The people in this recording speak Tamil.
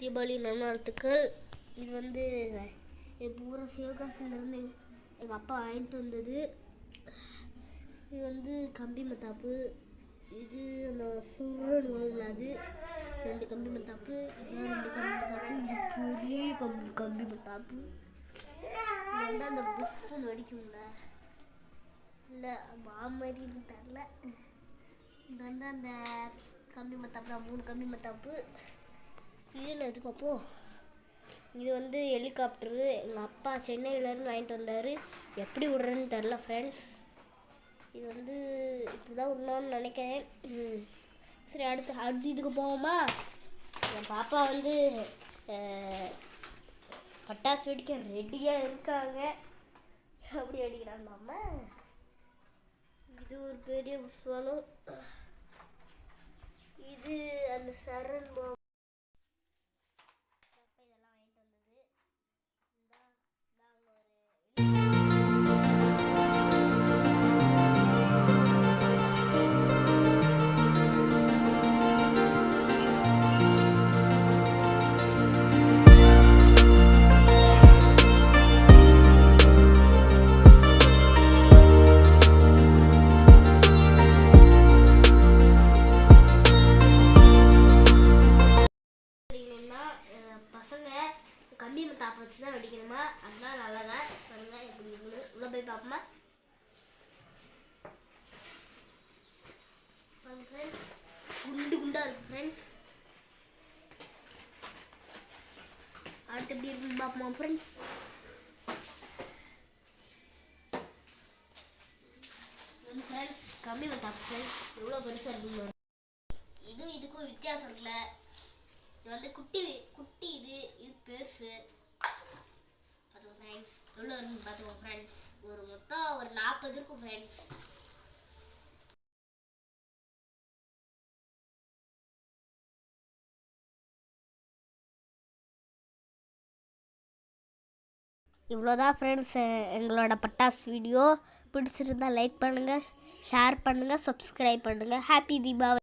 தீபாவளி நல்வாழ்த்துக்கள். இது வந்து பூரா சிவகாசிலேருந்து எங்கள் அப்பா வாங்கிட்டு வந்தது. இது வந்து கம்பி மத்தாப்பு. இது அந்த சுருன்னு வாங்கல அது. ரெண்டு கம்பி மத்தாப்பு. இது ரெண்டு கம்பி மத்தாப்பு. இது பெரிய கம்பி கம்பி மத்தாப்பு. வந்து அந்த புஷ்ஷுன்னு வெடிக்கும்ல இல்லை மாமரி தரல இது வந்து அந்த கம்பி மத்தாப்பு தான். மூணு கம்பி மத்தாப்பு. இது எது பார்ப்போம் இது வந்து ஹெலிகாப்டரு எங்கள் அப்பா சென்னையிலேருந்து வாங்கிட்டு வந்தார். எப்படி விடுறேன்னு தெரில ஃப்ரெண்ட்ஸ் இது வந்து இப்படி தான் விடணும்னு நினைக்கிறேன். சரி அடுத்து அடுத்து இதுக்கு போவோமா? என் பாப்பா வந்து பட்டாசு வெடிக்க ரெடியாக இருக்காங்க. அப்படி அடிக்கிறாங்க அம்மா இது ஒரு பெரிய புஷ்வானம் இது அந்த சரண் கம்பி தாப்ப வச்சு தான் வெடிக்கணுமா? அதுதான் நல்லதா. பாருங்க எப்படி இருக்குன்னு உள்ள போய் பார்ப்போமா? ஃப்ரெண்ட்ஸ் குண்டு குண்டாக இருக்கு ஃப்ரெண்ட்ஸ் அடுத்து எப்படி இருக்குன்னு பார்ப்போமா ஃப்ரெண்ட்ஸ் ஃப்ரெண்ட்ஸ் கம்மி தாப்பு ஃப்ரெண்ட்ஸ் எவ்வளோ பெருசாக இருக்குங்க இதுவும் இதுக்கும் வித்தியாசம் இருக்குல்ல. இது வந்து குட்டி பெருசு பார்த்துக்கோ ஃப்ரெண்ட்ஸ் எவ்வளோ இருக்குன்னு பார்த்துக்கோ ஃப்ரெண்ட்ஸ் ஒரு மொத்தம் ஒரு நாற்பது இருக்கும் ஃப்ரெண்ட்ஸ் இவ்வளோதான் ஃப்ரெண்ட்ஸ் எங்களோட பட்டாஸ் வீடியோ பிடிச்சிருந்தால் லைக் பண்ணுங்கள் ஷேர் பண்ணுங்கள் சப்ஸ்கிரைப் பண்ணுங்கள் ஹாப்பி தீபாவளி